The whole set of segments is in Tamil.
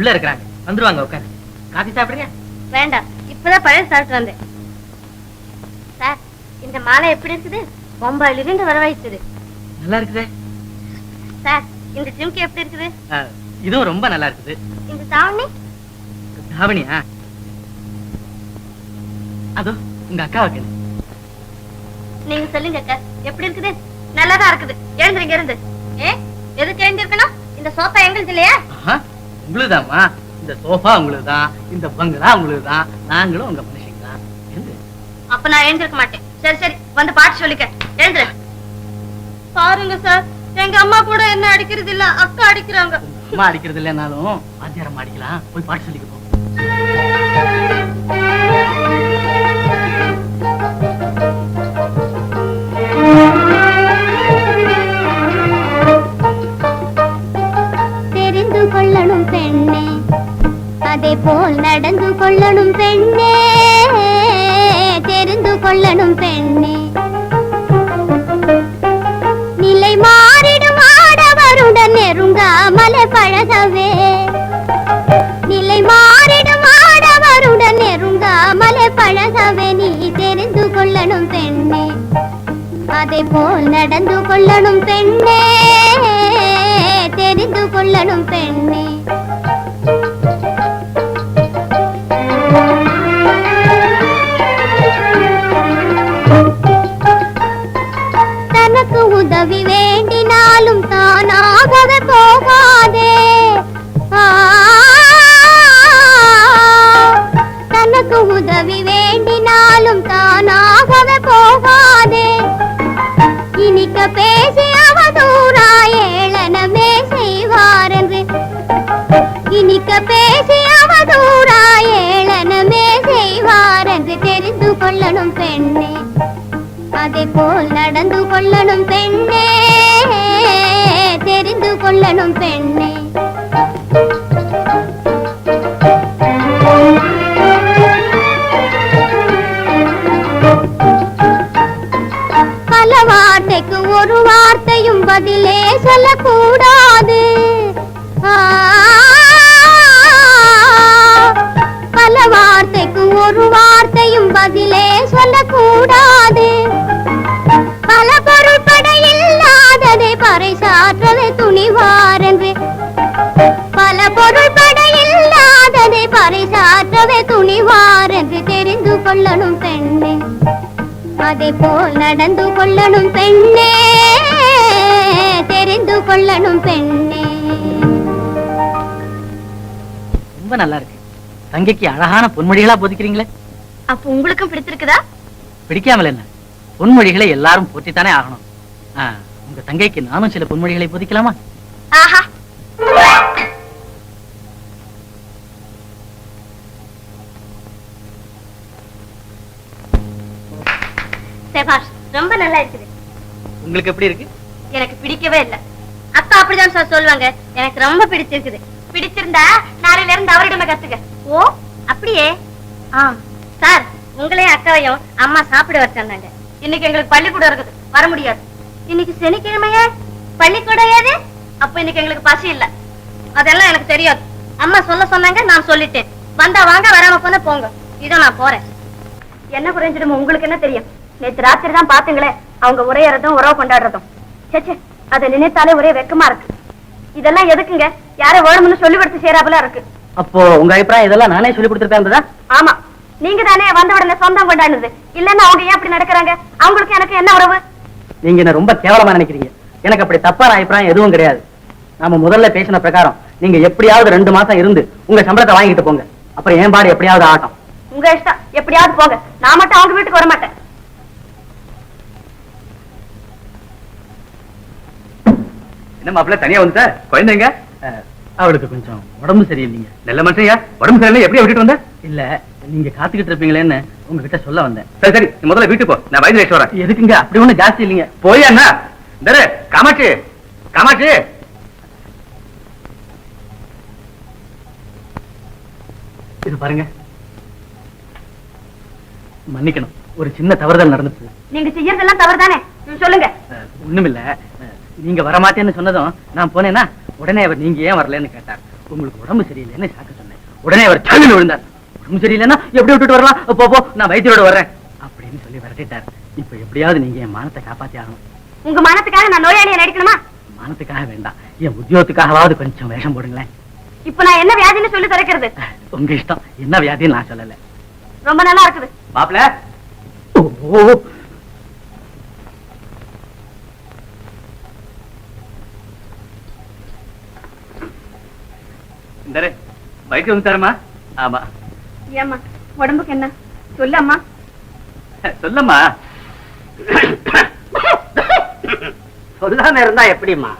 உள்ள இருக்கிறாங்க. வந்துருவாங்க உட்காரு. காபி சாப்பிடுறியா? வேண்டாம். இப்பதான் பழைய சாப்பிட்டு வந்தேன். சார் இந்த மாலை எப்படி இருக்குது? பொம்பாயிலிருந்து வரவழைத்தது நல்லா இருக்குதே. சார் இந்த ஜிம்கி எப்படி இருக்குது? இதுவும் ரொம்ப நல்லா இருக்குது. இந்த தாவணி? தாவணியா? அதோ உங்க அக்காவுக்கு நீங்க சொல்லுங்க அக்கா. எப்படி இருக்குது? நல்லாதான் இருக்குது. எழுந்துருங்க இருந்து ஏ எதுக்கு எழுந்திருக்கணும்? இந்த சோஃபா எங்களுக்கு இல்லையா? உங்களுதாம்மா. இந்த சோஃபா உங்களுக்கு தான் இந்த பங்களா உங்களுக்கு தான் நாங்களும் உங்க மனுஷங்க தான் அப்ப நான் எழுந்திருக்க மாட்டேன். சரி சரி வந்து பாட்டு சொல்லிக்க. எழுந்துரு. பாருங்க சார் எங்க அம்மா கூட என்ன அடிக்கிறது இல்ல அக்கா அடிக்கிறாங்க. அம்மா அடிக்கிறது இல்லைனாலும் வாத்தியாரம் அடிக்கலாம். போய் பாட்டு சொல்லிக்க போ. போல் நடந்து கொள்ளணும் பெண்ணே தெரிந்து கொள்ளணும் பெண்ணே. நிலை மாறிடும் ஆடவருடன் நெருங்காமலே பழகவே. நிலை மாறிடும் ஆடவருடன் நெருங்காமலே பழகவே. நீ தெரிந்து கொள்ளணும் பெண்ணே அதே போல் நடந்து கொள்ளணும் பெண்ணே தெரிந்து கொள்ளணும் பெண்ணே. தானாகவே போகாதே. தனக்கு உதவி வேண்டினாலும் தானாகவே போகாதே. இனிக்க பேசி அவதூறா ஏளனமே செய்வார் என்று இனிக்க பேசி அவதூறா ஏளனமே செய்வார் என்று தெரிந்து கொள்ளணும் பெண்ணே. அதே போல் நடந்து கொள்ளணும் பெண்ணே. கொள்ளணும் பெண்ணே. பல வார்த்தைக்கு ஒரு வார்த்தையும் பதிலே சொல்லக்கூடாது. அதே போல் நடந்து கொள்ளணும் பெண்ணே. தெரிந்து கொள்ளணும் பெண்ணே. ரொம்ப நல்லா இருக்கு. தங்கைக்கு அழகான பொன்மொழிகளா போதிக்கிறீங்களே? அப்ப உங்களுக்கும் பிடிச்சிருக்குதா பிடிக்காமல் என்ன? பொன்மொழிகளை எல்லாரும் போற்றித்தானே ஆகணும். ஆ, உங்க தங்கைக்கு நானும் சில பொன்மொழிகளை போதிக்கலாமா? செபாஷ் ரொம்ப நல்லா இருக்குது உங்களுக்கு எப்படி இருக்கு? எனக்கு பிடிக்கவே இல்ல. அக்கா அப்படிதான் சார் சொல்லுவாங்க. எனக்கு ரொம்ப பிடிச்சிருக்குது. பிடிச்சிருந்தா நாளையில இருந்து அவரிடமே கத்துக்க. ஓ அப்படியே? ஆ சார் உங்களையும் அக்காவையும் அம்மா சாப்பிட வச்சிருந்தாங்க இன்னைக்கு எங்களுக்கு பள்ளிக்கூடம் இருக்குது. வர முடியாது. இன்னைக்கு சனிக்கிழமையே? பள்ளிக்கூடம் ஏது? அப்ப இன்னைக்கு எங்களுக்கு பசி இல்ல. அதெல்லாம் எனக்கு தெரியாது. அம்மா சொல்ல சொன்னாங்க நான் சொல்லிட்டேன். வந்தா வாங்க வராம போனா போங்க. இதோ நான் போறேன். என்ன குறைஞ்சிடும் உங்களுக்கு என்ன தெரியும்? நேத்து ராத்திரி தான் பாத்தீங்களே அவங்க உரையறதும் உறவு கொண்டாடுறதும். சேச்சே அதை நினைத்தாலே ஒரே வெக்கமா இருக்கு. இதெல்லாம் எதுக்குங்க? யாரோ வேணும்னு சொல்லி கொடுத்து சேராபல இருக்கு. அப்போ உங்க அபிப்பிராயம் இதெல்லாம் நானே சொல்லி கொடுத்துருப்பேன் ஆமா. நீங்க தானே வந்த உடனே சொந்தம் கொண்டாடுனது. இல்லன்னா அவங்க ஏன் அப்படி நடக்கிறாங்க? அவங்களுக்கு எனக்கு என்ன உறவு? நீங்க என்ன ரொம்ப கேவலமா நினைக்கிறீங்க. எனக்கு அப்படி தப்பான அபிப்பிராயம் எதுவும் கிடையாது. நாம முதல்ல பேசின பிரகாரம் நீங்க எப்படியாவது ரெண்டு மாசம் இருந்து உங்க சம்பளத்தை வாங்கிட்டு போங்க. அப்புறம் என் பாடு எப்படியாவது ஆட்டம். உங்க இஷ்டம். எப்படியாவது போங்க. நான் மட்டும் அவங்க வீட்டுக்கு வர மாட்டேன் என்ன மாப்பிள்ள தனியா வந்துட்ட குழந்தைங்க அவளுக்கு கொஞ்சம் உடம்பு சரியில்லைங்க. நல்ல மனுஷன்யா உடம்பு சரியில்லை எப்படி விட்டுட்டு வந்த? இல்ல நீங்க காத்துக்கிட்டு இருப்பீங்களேன்னு உங்ககிட்ட சொல்ல வந்தேன். சரி சரி. முதல்ல வீட்டுக்கு போ. நான் வயது வச்சு வரேன். எதுக்குங்க? அப்படி ஒண்ணு ஜாஸ்தி இல்லைங்க. போய் தரு காமாட்சி. காமாட்சி. இது பாருங்க. மன்னிக்கணும். ஒரு சின்ன தவறுதல் நடந்துச்சு. நீங்க செய்யறதெல்லாம் தவறு தானே சொல்லுங்க. ஒண்ணுமில்ல. நீங்க வரமாட்டேன்னு சொன்னதும் நான் போனேன்னா உடனே அவர் நீங்க ஏன் வரலன்னு கேட்டார். உங்களுக்கு உடம்பு சரியில்லைன்னு சாக்க சொன்னேன். உடனே அவர் சல்லுன்னு விழுந்தார். உடம்பு சரியில்லைன்னா எப்படி விட்டுட்டு வரலாம்? போ போ நான் வைத்தியரோட வர்றேன் அப்படின்னு சொல்லி விரட்டிட்டார். இப்ப எப்படியாவது நீங்க என் மானத்தை காப்பாத்தி ஆகணும். உங்க மனத்துக்காக நான் நோயாளியை நடிக்கணுமா? மானத்துக்காக வேண்டாம். என் உத்தியோகத்துக்காகவாவது கொஞ்சம் வேஷம் போடுங்களேன். இப்ப நான் என்ன வியாதின்னு சொல்லி திறக்கிறது? உங்க இஷ்டம். என்ன வியாதின்னு நான் சொல்லல. ரொம்ப நல்லா இருக்குது. மாப்பிள! ஓ இந்த வைத்தியம் வந்து தரமா ஆமா. ஏம்மா உடம்புக்கு என்ன? சொல்லு அம்மா சொல்லம்மா. சொல்லாம இருந்தா எப்படிம்மா?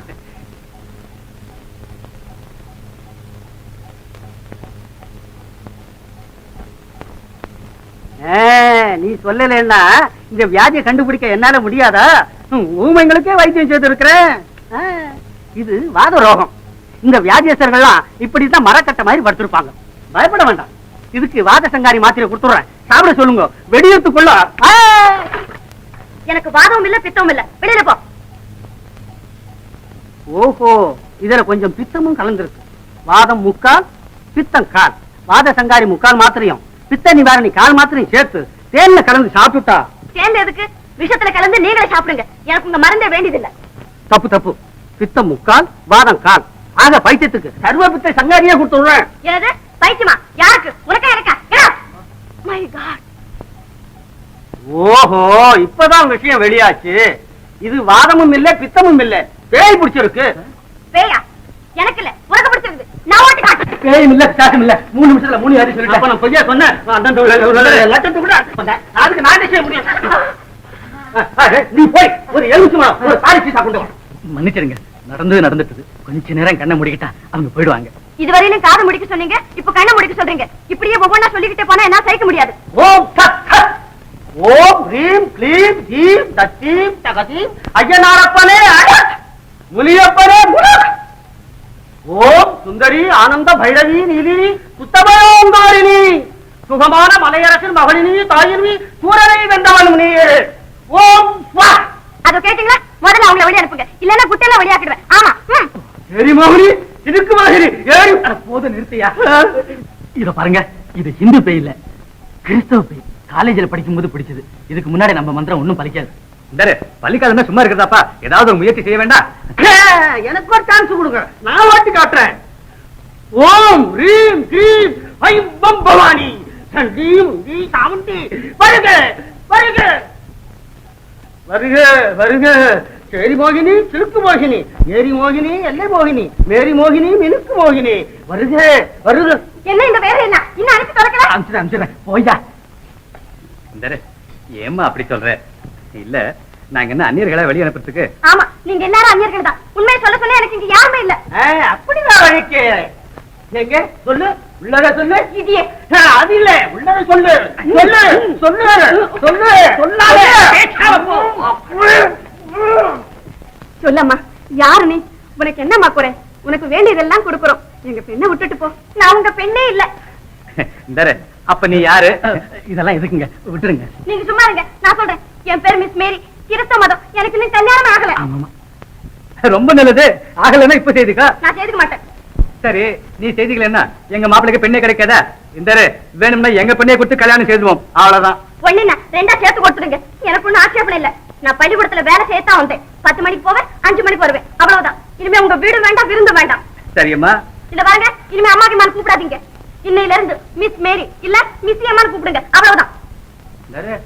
நீ சொல்லலைன்னா இந்த வியாதியை கண்டுபிடிக்க என்னால முடியாதா? ஊமைங்களுக்கே வைத்தியம் செய்திருக்கிறேன். ஆ, இது வாத ரோகம் இந்த வியாதியஸ்தர்கள்லாம் இப்படித்தான் மரக்கட்ட மாதிரி படுத்திருப்பாங்க. பயப்பட வேண்டாம். இதுக்கு வாத சங்காரி மாத்திரை கொடுத்துறேன் சாப்பிட சொல்லுங்க. வெடியத்துக்குள்ள! எனக்கு வாதமும் இல்ல பித்தமும் இல்ல. வெளியில போ. ஓஹோ இதுல கொஞ்சம் பித்தமும் கலந்திருக்கு. வாதம் முக்கால் பித்தம் கால். வாத சங்காரி முக்கால் மாத்திரையும் பித்த நிவாரணி கால் மாத்திரையும் சேர்த்து தேன்ல கலந்து சாப்பிட்டுட்டா. சேர்ந்து எதுக்கு? விஷத்துல கலந்து நீங்களே சாப்பிடுங்க. எனக்கு உங்க மருந்தே வேண்டியதில்லை. தப்பு தப்பு. பித்தம் முக்கால் வாதம் கால். ஆக பைத்தியத்துக்கு சர்வ பித்த சங்காரியே கொடுத்துடுறேன். எனது பைத்தியமா? யாருக்கு? உனக்கா எனக்கா? மை காட் ஓஹோ இப்பதான் விஷயம் வெளியாச்சு. இது வாதமும் இல்ல பித்தமும் இல்ல. பேய் பிடிச்சிருக்கு. பேயா? எனக்கு இல்ல. உனக்கு பிடிச்சிருக்கு. நான் ஓட்டு காட்டு பேயும் இல்ல பிசாசும் இல்ல. மூணு நிமிஷத்துல மூணு யாரும் சொல்லிட்டு அப்ப நான் பொய்யா சொன்னேன்? அந்த லட்சத்து கூட. அதுக்கு நான் செய்ய முடியும்? நீ போய் ஒரு மரம் ஒரு தாலி சீசா கொண்டு வா. மன்னிச்சிருங்க நடந்தது நடந்துட்டது. கொஞ்ச நேரம் கண்ணை முடிக்கிட்டா அவங்க போயிடுவாங்க. இதுவரையிலும் காது முடிக்க சொன்னீங்க இப்ப கண்ணை முடிக்க சொல்றீங்க. இப்படியே ஒவ்வொன்னா சொல்லிக்கிட்டே போனா என்ன சகிக்க முடியாது. ஓம் ஓம் ஹ்ரீம் க்ளீம் ஜீம் தத்தீம் தகதீம். ஐயனாரப்பனே முனியப்பனே ஓம் சுந்தரி ஆனந்த பைரவி நீலினி சுத்தமயோங்காரிணி சுகமான மலையரசன் மகளினி தாயினி சூரனை வென்றவன் நீயே ஓம் அதோ கேட்டீங்களா? முதல்ல அவங்கள வெளியே அனுப்புங்க. இல்லன்னா குட்டையில வெளியாக்கிடுவேன். ஆமா. சரி மோகினி. இதுக்கு மாதிரி. ஏறி. போத நிறுத்தியா? இத பாருங்க. இது ஹிந்து பேய் இல்ல. கிறிஸ்தவ பேய். காலேஜில் படிக்கும்போது பிடிச்சது. இதுக்கு முன்னாடி நம்ம மந்திரம் ஒண்ணும் பலிக்காது. இந்த பள்ளிக்காலமே சும்மா இருக்கிறதாப்பா. ஏதாவது ஒரு முயற்சி செய்ய வேண்டாம். எனக்கு ஒரு சான்ஸ் கொடுங்க. நான் வாட்டி காட்டுறேன். ஓம் ரீம் கிரீம் ஐம் பம் பவானி. சண்டீம் தி சாமுண்டி வருக வருக. வருக வருக. சேரி மோகினி சிலுக்கு மோகினி. ஏரி மோகினி எல்லை மோகினி. மேரி மோகினி மினுக்கு மோகினி. வருக வருக. என்ன இந்த வேற என்ன? இன்னும் அனுப்பி திறக்கல? அனுப்பிச்சிடுறேன் அனுப்பிச்சிடுறேன் போய்யா இந்த ஏம்மா அப்படி சொல்ற? இல்ல நாங்க என்ன அந்நியர்களை வெளியே அனுப்புறதுக்கு. ஆமா நீங்க எல்லாரும் அந்நியர்கள் தான் உண்மையை சொல்ல சொல்ல எனக்கு இங்க யாருமே இல்ல. அப்படிதான் வழிக்கு. எங்க? சொல்லு. உள்ளத சொல்லு. அது இல்ல. உள்ளத சொல்லு. சொல்லு. சொல்லு. சொல்லு. சொல்லாத பேசாம போ. சொல்லம்மா. யாரு நீ? உனக்கு என்னம்மா குறை? உனக்கு வேண்டியதெல்லாம் கொடுக்குறோம். எங்க பெண்ணை விட்டுட்டு போ. நான் உங்க பெண்ணே இல்ல. இந்த அப்ப நீ யாரு? இதெல்லாம் எதுக்குங்க? விட்டுருங்க. நீங்க சும்மா இருங்க. நான் சொல்றேன். என் பேர் மிஸ் மேரி. கிறிஸ்தவ மதம். எனக்கு இன்னும் கல்யாணம் ஆகல. ஆமாமா ரொம்ப நல்லது. ஆகலன்னா இப்ப செய்துக்கா. நான் செய்துக்க மாட்டேன். சரி நீ செய்திகள் என்ன? எங்க மாப்பிளைக்கு பெண்ணே கிடைக்காதா? இந்த வேணும்னா எங்க பெண்ணே கொடுத்து கல்யாணம் செய்துவோம். அவ்வளவுதான். ஒண்ணு என்ன ரெண்டா சேர்த்து கொடுத்துடுங்க. எனக்கு ஒண்ணும் ஆட்சேபணம் இல்ல. நான் பள்ளிக்கூடத்துல வேலை செய்யத்தான் வந்தேன். பத்து மணிக்கு போவேன் அஞ்சு மணிக்கு வருவேன். அவ்வளவுதான். இனிமே உங்க வீடு வேண்டாம் விருந்து வேண்டாம். சரியம்மா இல்ல பாருங்க இனிமே அம்மாக்கு அம்மான்னு கூப்பிடாதீங்க. இன்னையில இருந்து மிஸ் மேரி இல்ல மிஸ் அம்மான்னு கூப்பிடுங்க. அவ்வளவுதான். இந்தாரு.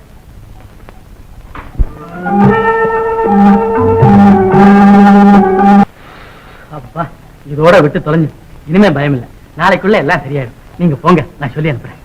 அப்பா இதோட விட்டு தொலைஞ்சு. இனிமே பயம் இல்ல நாளைக்குள்ள எல்லாம் சரியாயிடும். நீங்க போங்க நான் சொல்லி அனுப்புறேன்.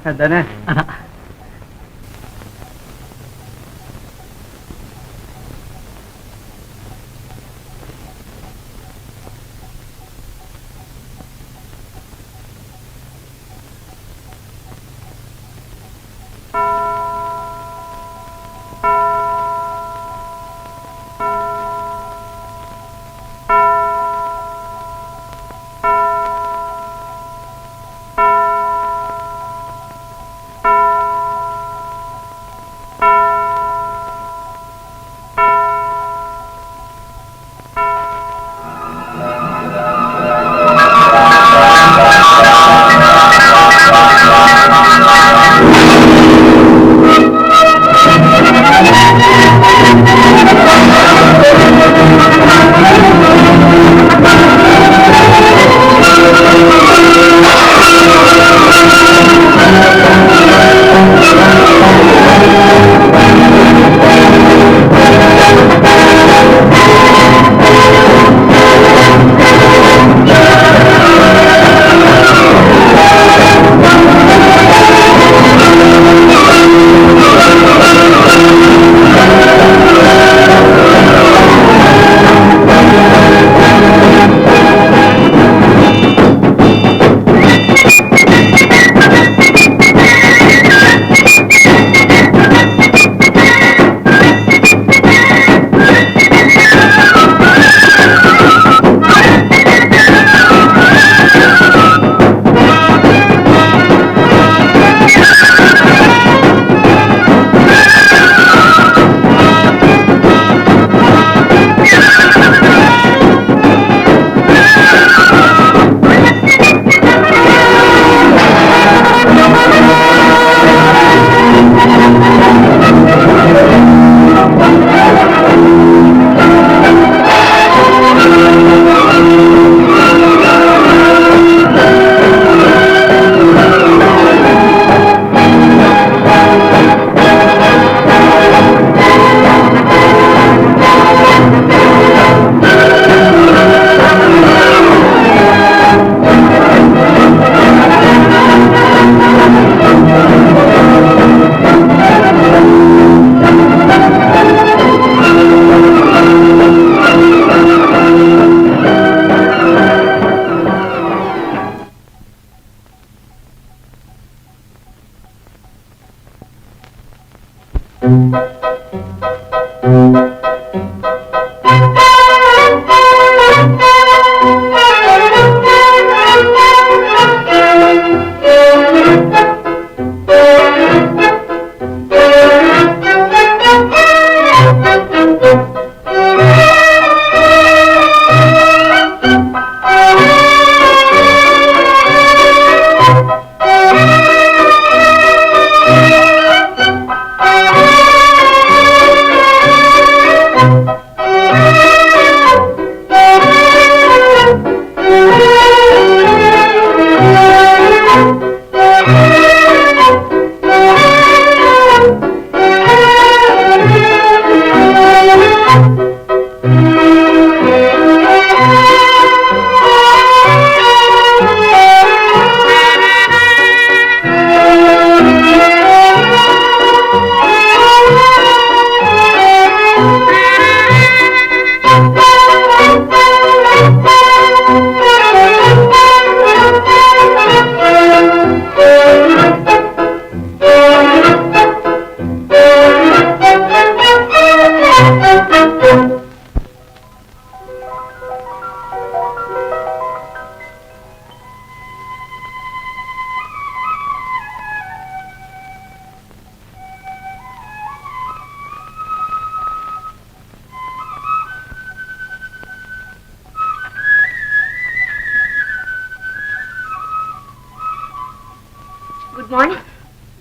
குட் மார்னிங்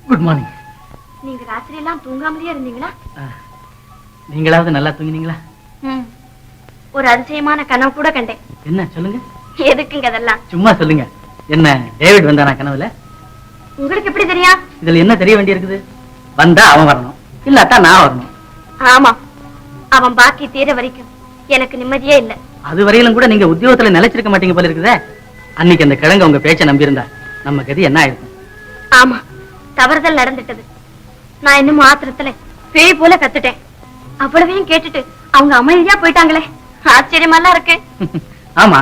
குட் மார்னிங் நீங்க ராத்திரி எல்லாம் தூங்காமலே இருந்தீங்களா நீங்களாவது நல்லா தூங்கினீங்களா. ஒரு அதிசயமான கனவு கூட கண்டேன். என்ன சொல்லுங்க. எதுக்குங்க அதெல்லாம்? சும்மா சொல்லுங்க. என்ன டேவிட் வந்தானா கனவுல? உங்களுக்கு எப்படி தெரியும் இதுல என்ன தெரிய வேண்டியிருக்குது? வந்தா அவன் வரணும். இல்லாட்டா நான் வரணும். ஆமா. அவன் பாக்கி தீர வரைக்கும் எனக்கு நிம்மதியே இல்ல. அது வரையிலும் கூட நீங்க உத்தியோகத்துல நிலைச்சிருக்க மாட்டீங்க போல இருக்குதே. அன்னைக்கு அந்த கிழங்கு உங்க பேச்ச நம்பியிருந்தா. நம்ம கதி என்ன ஆயிருக்கும்? ஆமா தவறுதல் நடந்துட்டது. நான் இன்னும் ஆத்திரத்துல பேய் போல கத்துட்டேன். அவ்வளவையும் கேட்டுட்டு அவங்க அமைதியா போயிட்டாங்களே. ஆச்சரியமாலாம் இருக்கு. ஆமா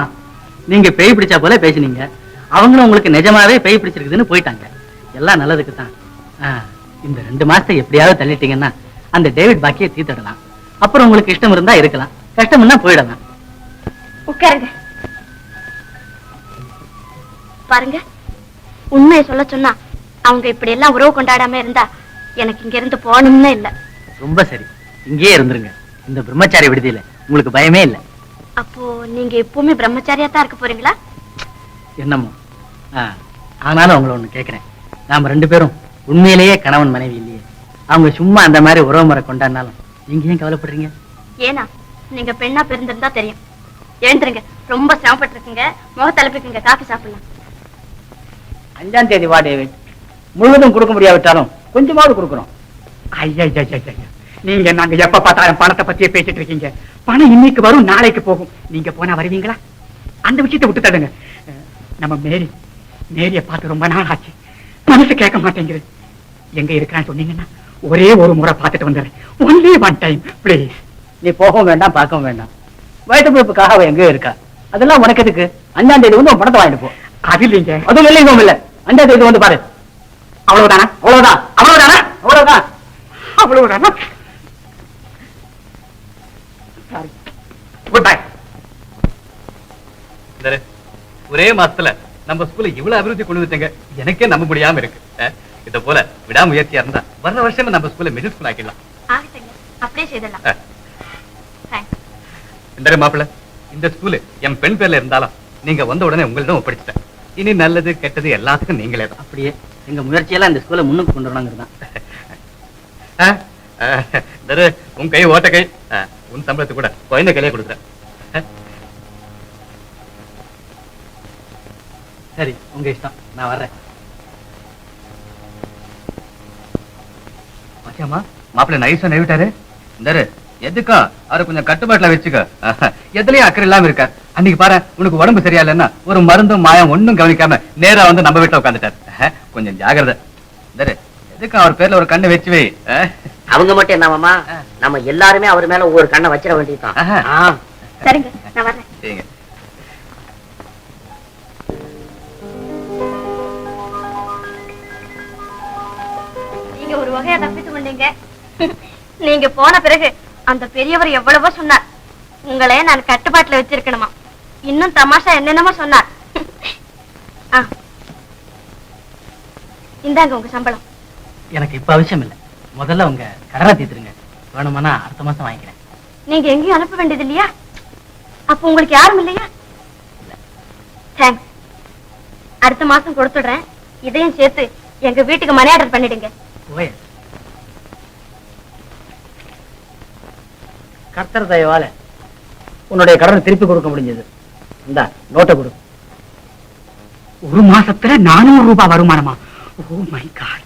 நீங்க பேய் பிடிச்சா போல பேசுனீங்க. அவங்களும் உங்களுக்கு நிஜமாவே பேய் பிடிச்சிருக்குதுன்னு போயிட்டாங்க. எல்லாம் நல்லதுக்கு தான் இந்த ரெண்டு மாசத்தை எப்படியாவது தள்ளிட்டீங்கன்னா அந்த டேவிட் பாக்கியை தீர்த்திடலாம். அப்புறம் உங்களுக்கு இஷ்டம் இருந்தா இருக்கலாம். கஷ்டம்னா போயிடலாம். உட்காருங்க. பாருங்க. உண்மையை சொல்ல சொன்னா அவங்க இப்படி எல்லாம் உறவு கொண்டாடாம இருந்தா எனக்கு இங்க இருந்து போகணும்னு இல்ல. ரொம்ப சரி. இங்கேயே இருந்துருங்க. இந்த பிரம்மச்சாரி விடுதியில உங்களுக்கு பயமே இல்லை. அப்போ நீங்க எப்பவுமே பிரம்மச்சாரியா தான் இருக்க போறீங்களா? என்னமோ. ஆனாலும் உங்களை ஒண்ணு கேக்குறேன். நாம ரெண்டு பேரும் உண்மையிலேயே கணவன் மனைவி இல்லையே. அவங்க சும்மா அந்த மாதிரி உறவு முறை கொண்டாடினாலும் நீங்க ஏன் கவலைப்படுறீங்க? ஏனா நீங்க பெண்ணா பிறந்திருந்தா தெரியும். எழுந்துருங்க. ரொம்ப சிரமப்பட்டு இருக்கீங்க முகத்தலைப்புக்குங்க காஃபி சாப்பிடலாம். அஞ்சாம் தேதி வா டேவிட். முழுவதும் கொடுக்க முடியாவிட்டாலும் கொஞ்சமாவது கொடுக்கணும். ஐயா நீங்க நாங்க எப்ப பார்த்தாலும் பணத்தை பத்தியே பேசிட்டு இருக்கீங்க பணம் இன்னைக்கு வரும் நாளைக்கு போகும் நீங்க போனா வருவீங்களா அந்த விஷயத்தை விட்டு தடுங்க நம்ம மேரி மேரிய பார்த்து ரொம்ப நாள் ஆச்சு மனசு கேட்க மாட்டேங்குது எங்க இருக்கான்னு சொன்னீங்கன்னா ஒரே ஒரு முறை பார்த்துட்டு வந்துடுறேன் ஒன்லி ஒன் டைம் ப்ளீஸ் நீ போகவும் வேண்டாம் பார்க்கவும் வேண்டாம் வயிற்று பிறப்புக்காக அவ எங்கேயோ இருக்கா அதெல்லாம் உனக்கு எதுக்கு அஞ்சாம் தேதி வந்து உன் பணத்தை வாங்கிட்டு போ அது இல்லைங்க அதுவும் இல்லை இதுவும் இல்லை அஞ்சாம் தேதி வந்து பாரு அவ்வளவுதானா? அவ்வளவுதான் அவ்வளவுதானா? அவ்வளவுதான் அவ்வளவுதானா? சாரி குட் பை ஒரே மாசத்துல நம்ம ஸ்கூல்ல இவ்வளவு அபிவிருத்தி கொண்டு வந்துட்டேங்க. எனக்கே நம்ப முடியாம இருக்கு. இத போல விடாமுயற்சியா இருந்தா வர்ற வருஷமே நம்ம ஸ்கூல்ல மிடில் ஸ்கூல் ஆக்கிடலாம். அப்படியே இந்தாரு மாப்பிள்ள இந்த ஸ்கூலு என் பெண் பேர்ல இருந்தாலும் நீங்க வந்த உடனே உங்களிடம் ஒப்படைச்சிட்டேன். இனி நல்லது கெட்டது எல்லாத்துக்கும் நீங்களே தான். அப்படியே. எங்க முயற்சியெல்லாம் இந்த ஸ்கூலை முன்னுக்கு கொண்டு வரணுங்கிறது தான். அஹ், அஹ், இந்தாரு, உன் கை ஓட்ட கை. உன் சம்பளத்தை கூட குழந்தை கையிலே கொடுக்குறேன். சரி உங்க இஷ்டம். நான் வர்றேன். பாத்தியாம்மா மாப்பிள்ள நைஸா நழுவிட்டாரு. இந்தாரு எதுக்கும் அவரை கொஞ்சம் கட்டுப்பாட்டுல வச்சுக்க. எதுலயும் அக்கறை இல்லாம இருக்கார் அன்னைக்கு பாரு உனக்கு உடம்பு சரியா இல்லைன்னா ஒரு மருந்தும் மாயம் ஒண்ணும் கவனிக்காம நேரா வந்து நம்ம வீட்டுல உட்காந்துட்டார் கொஞ்சம் ஜாகிரதை. எதுக்கும் அவர் பேர்ல ஒரு கண்ணு வச்சு வை. அவங்க மட்டும் என்னமாமா நம்ம எல்லாருமே அவர் மேல ஒவ்வொரு கண்ணை வச்சிட வேண்டியதுதான். சரிங்க நான் சரிங்க. நீங்க ஒரு வகையா தப்பித்து கொண்டீங்க. நீங்க போன பிறகு அந்த பெரியவர் எவ்வளவோ சொன்னார். உங்களை நான் கட்டுப்பாட்டுல வச்சிருக்கணுமா? இன்னும் தமாஷா என்னென்னமோ சொன்னார். ஆ. இந்தாங்க உங்க சம்பளம். எனக்கு இப்ப அவசியம் இல்லை முதல்ல உங்க கடனை தீர்த்துருங்க வேணுமானா அடுத்த மாசம் வாங்கிக்கிறேன். நீங்க எங்கேயும் அனுப்ப வேண்டியது இல்லையா அப்ப உங்களுக்கு யாரும் இல்லையா? தேங்க்ஸ் அடுத்த மாசம் கொடுத்துடுறேன். இதையும் சேர்த்து எங்க வீட்டுக்கு மணி ஆர்டர் பண்ணிடுங்க. கர்த்தர் தயவால உன்னுடைய கடனை திருப்பி கொடுக்க முடிஞ்சது. இந்த நோட்டை கொடு. ஒரு மாசத்துல நானூறு ரூபாய் வருமானமா? ஓ மை காட்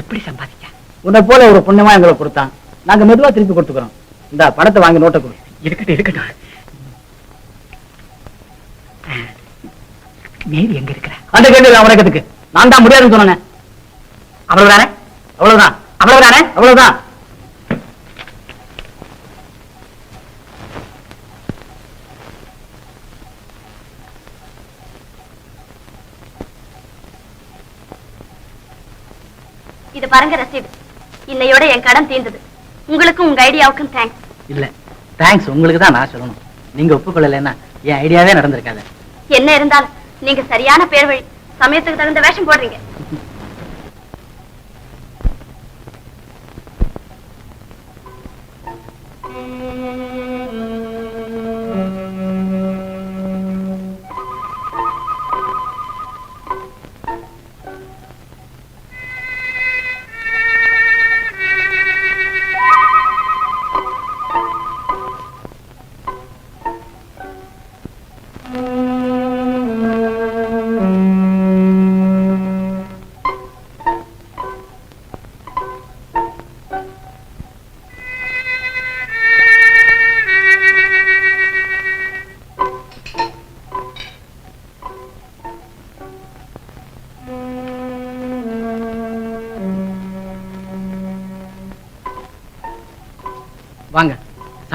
எப்படி சம்பாதிக்க? உன்னை போல ஒரு புண்ணியமா எங்களுக்கு கொடுத்தான். நாங்க மெதுவா திருப்பி கொடுத்துக்கிறோம். இந்த பணத்தை வாங்கி நோட்டை கொடு. இருக்கட்டும் இருக்கட்டும். மேரி எங்க இருக்கிற? அந்த கேள்வி நான் தான் முடியாதுன்னு சொன்னேன். அவ்வளவுதானே? அவ்வளவுதான். அவ்வளவுதானே? அவ்வளவுதான். இது பாருங்க ரசீது. இன்னையோட என் கடன் தீர்ந்தது. உங்களுக்கும் உங்க ஐடியாவுக்கும் தேங்க்ஸ் இல்ல தேங்க்ஸ் உங்களுக்கு தான் நான் சொல்லணும். நீங்க ஒப்புக்கொள்ளலைன்னா என் ஐடியாவே நடந்திருக்காது. என்ன இருந்தாலும் நீங்க சரியான பேர் வழி சமயத்துக்கு தகுந்த வேஷம் போடுறீங்க.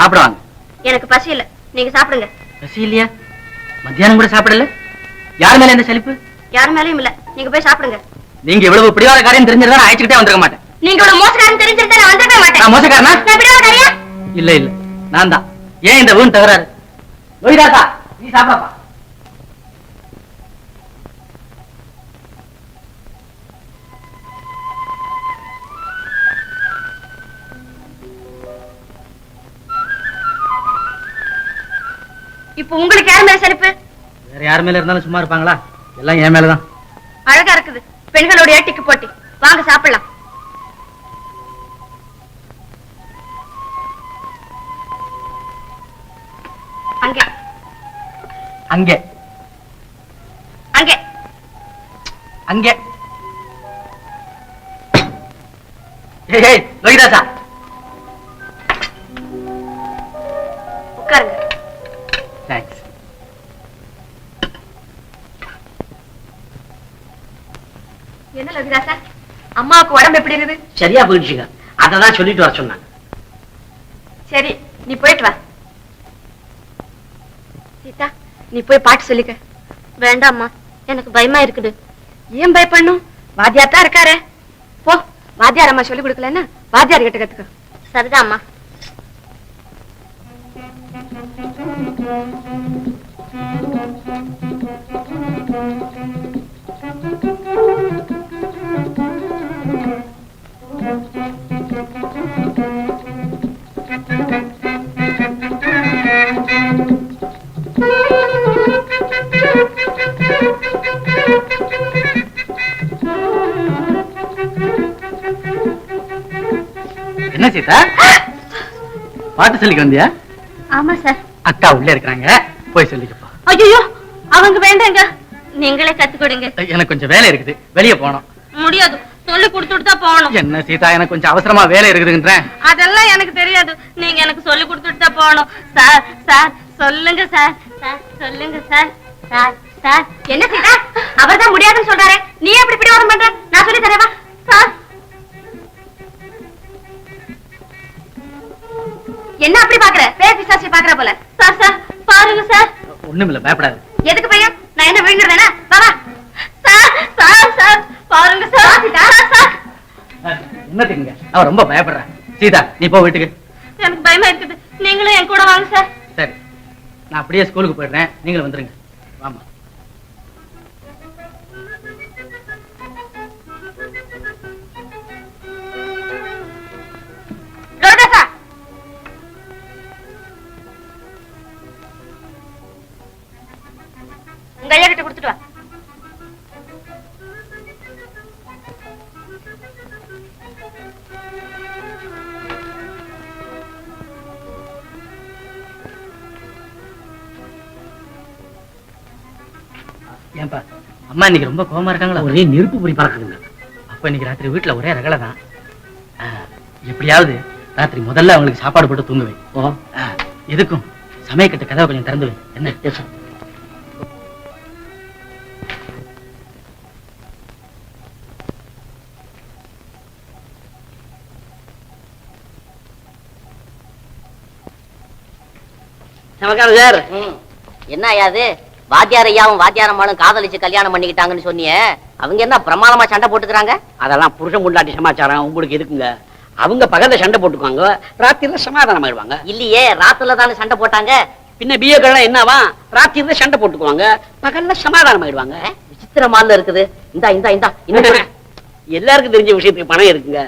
சாப்பிடுவாங்க. எனக்கு பசி இல்ல. நீங்க சாப்பிடுங்க. பசி இல்லையா? மத்தியானம் கூட சாப்பிடல? யார் மேல இந்த சலிப்பு? யார் மேலயும் இல்ல. நீங்க போய் சாப்பிடுங்க. நீங்க இவ்வளவு பிடிவாத காரியம் தெரிஞ்சிருந்தா நான் அழைச்சுக்கிட்டே வந்திருக்க மாட்டேன். நீங்க ஒரு மோசக்காரன் தெரிஞ்சிருந்தா நான் வந்திருக்க மாட்டேன். நான் மோசக்காரனா? நான் பிடிவாதக்காரியா இல்ல இல்ல. நான் தான். ஏன் இந்த வீண் தகராறு? லோகிதாசா நீ சாப்பிடப்பா இப்போ உங்களுக்கு யார் மேல செருப்பு? வேற யார் மேல இருந்தாலும் சும்மா இருப்பாங்களா? எல்லாம் என் மேலதான். அழகா இருக்குது. பெண்களோட ஏட்டிக்கு போட்டி. வாங்க சாப்பிடலாம். அங்கே. அங்கே. அங்கே. அங்கே. ஏய் லோகிதாசா. என்ன லவிதாசா அம்மாவுக்கு உடம்பு எப்படி இருக்குது? சரியா போயிடுச்சுங்க அததான் சொல்லிட்டு வர சொன்னாங்க. சரி நீ போயிட்டு வா. சீதா நீ போய் பாட்டு சொல்லிக்க. வேண்டாம்மா எனக்கு பயமா இருக்குது. ஏன் பயப்படணும் வாத்தியார் தான் இருக்காரு. போ வாத்தியார் அம்மா சொல்லி கொடுக்கலன்னா வாத்தியார் கிட்ட கத்துக்க. சரிதாம்மா. சீதா பாட்டு சொல்லிக்க வந்தியா? ஆமா சார். அக்கா உள்ளே இருக்கிறாங்க. போய் சொல்லிக்கப்பா. ஐயோ அவங்க வேண்டாங்க. நீங்களே கத்து கொடுங்க. எனக்கு கொஞ்சம் வேலை இருக்குது. வெளியே போனோம் முடியாது. சொல்லி கொடுத்துட்டு தான் போகணும். என்ன சீதா எனக்கு கொஞ்சம் அவசரமா வேலை இருக்குதுன்றேன். அதெல்லாம் எனக்கு தெரியாது. நீங்க எனக்கு சொல்லி கொடுத்துட்டு தான் போகணும். சார் சார் சொல்லுங்க சார். சார் சொல்லுங்க சார். Sir sir. என்ன சீதா? அவர் தான் முடியாதுன்னு சொல்றாரு. நீ எப்படி பிடிவாதம் பண்ற? நான் சொல்லி தரேவா? சார். என்ன அப்படி பாக்குற? பேர் பிசாசி பாக்குற போல. சார் சார் பாருங்க சார். ஒண்ணுமில்ல பயப்படாது. எதுக்கு பையன்? நான் என்ன விழுந்துருவேனா வா வா. சார் சார் சார் பாருங்க சார். Sir sir. என்னத்துக்குங்க அவ ரொம்ப பயப்படுறேன் சீதா நீ போ வீட்டுக்கு. எனக்கு பயமா இருக்குது. நீங்களும் என் கூட வாங்க சார். சரி. நான் அப்படியே ஸ்கூலுக்கு போயிடுறேன். நீங்களும் வந்துருங்க. வாமா உங்க ஐயா கிட்ட கொடுத்துட்டு வா. ஏன்பா அம்மா இன்னைக்கு ரொம்ப கோவமா இருக்காங்களா? ஒரே நெருப்பு பொறி பறக்குதுங்க. அப்ப இன்னைக்கு ராத்திரி வீட்டுல ஒரே ரகலை தான். எப்படியாவது ராத்திரி முதல்ல அவங்களுக்கு சாப்பாடு போட்டு தூங்குவேன். ஓ எதுக்கும்? சமயக்கட்டு கதவை கொஞ்சம் திறந்து வை. என்ன? எஸ் சார் என்ன ஐயாது வாத்தியார் ஐயாவும் வாத்தியாரம்மாளும் காதலிச்சு கல்யாணம் பண்ணிக்கிட்டாங்கன்னு சொன்னியே. அவங்க என்ன பிரமாதமா சண்டை போட்டுக்கிறாங்க? அதெல்லாம் புருஷன் முண்டாட்டி சமாச்சாரம். உங்களுக்கு இருக்குங்க அவங்க பகல்ல சண்டை போட்டுக்குவாங்க ராத்திரில சமாதானம் ஆயிடுவாங்க இல்லையே ராத்துல தானே சண்டை போட்டாங்க? பின்ன பிஏக்கள்லாம் என்னவா? ராத்திரில சண்டை போட்டுக்குவாங்க பகல்ல சமாதானம் ஆயிடுவாங்க விசித்திரமால இருக்குது. இந்தா இந்தா இந்தா இன்னும் கொடு. எல்லாருக்கும் தெரிஞ்ச விஷயத்துக்கு பணம் இருக்குங்க.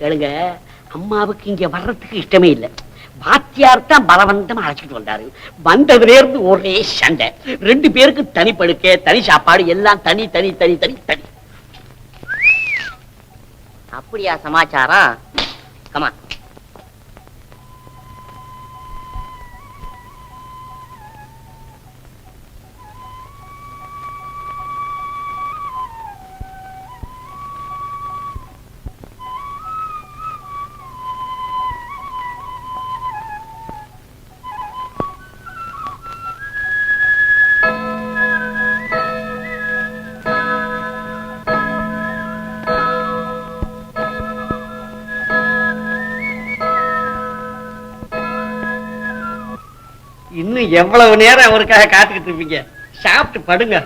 கேளுங்க அம்மாவுக்கு இங்க வர்றதுக்கு இஷ்டமே இல்லை. வாத்தியார் தான் பலவந்தமா அழைச்சிட்டு வந்தாரு. வந்ததுல இருந்து ஒரே சண்டை. ரெண்டு பேருக்கு தனி படுக்க தனி சாப்பாடு எல்லாம் தனி தனி தனி தனி தனி. அப்படியா சமாச்சாரம்? கமா எவ்வளவு நேரம் அவருக்காக காத்துக்கிட்டு இருப்பீங்க? சாப்பிட்டு படுங்க.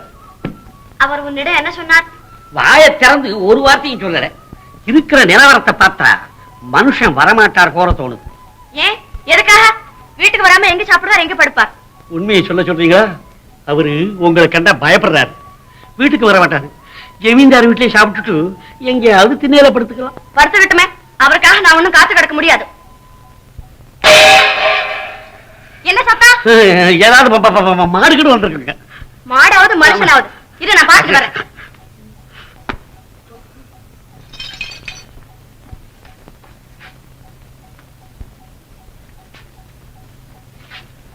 அவர் உன்னிடம் என்ன சொன்னார்? வாயை திறந்து ஒரு வார்த்தையும் சொல்லல. இருக்கிற நிலவரத்தை பார்த்தா மனுஷன் வரமாட்டார் போற தோணுது. ஏன்? எதுக்காக? வீட்டுக்கு வராம எங்க சாப்பிடுவார் எங்க படுப்பார்? உண்மையை சொல்ல சொல்றீங்களா? அவரு உங்களை கண்டா பயப்படுறாரு. வீட்டுக்கு வர மாட்டாரு. ஜமீன்தார் வீட்லயே சாப்பிட்டுட்டு எங்கேயாவது திண்ணையில படுத்துக்கலாம். படுத்து விட்டுமே அவருக்காக நான் ஒண்ணும் காத்து கிடக்க முடியாது. என்ன சத்தம் ஏதாவது ப- மாடுகிட்டு வந்திருக்குங்க. மாடாவது மனுஷனாவது. இரு நான் பாத்துட்டு வரேன்.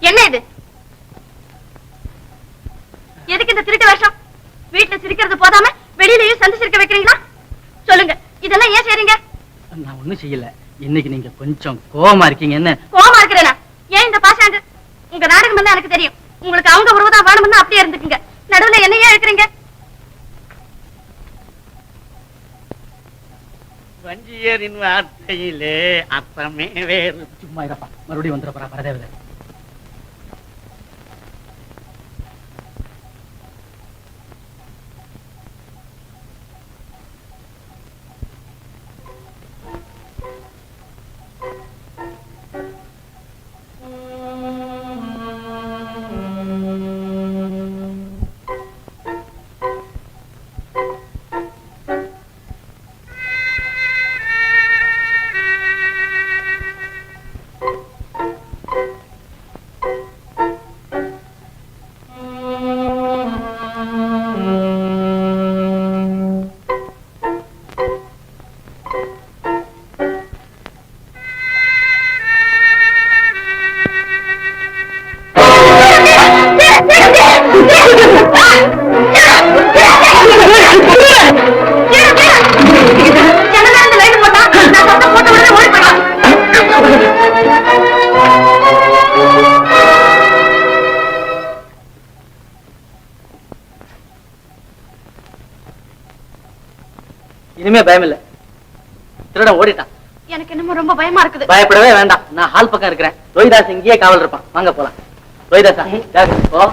என்ன இது? எதுக்கு இந்த திருட்டு வேஷம்? வீட்டுல சிரிக்கிறது போதாம வெளியிலயும் சந்து சிரிக்க வைக்கிறீங்களா? சொல்லுங்க. இதெல்லாம் ஏன் செய்றீங்க? நான் ஒண்ணும் செய்யல. இன்னைக்கு நீங்க கொஞ்சம் கோவமா இருக்கீங்க என்ன கோவமா இருக்கிறேனா? உங்க நாடகம் எல்லாம் எனக்கு தெரியும். உங்களுக்கு அவங்க உறவுதான் வேணும்னு அப்படியே இருந்துக்குங்க. நடுவுல என்ன ஏன் இருக்கிறீங்க வஞ்சியரின் வார்த்தையிலே அர்த்தமே வேறு. சும்மா இருப்பா மறுபடியும் வந்துட போறா பரதேவதை பயப்படவே வேண்டாம். நான் ஹால் பக்கம் இருக்கிறேன். ரோஹிதாஸ் இங்கேயே காவல் இருப்பான். வாங்க போலாம். ரோஹிதாசா. போ.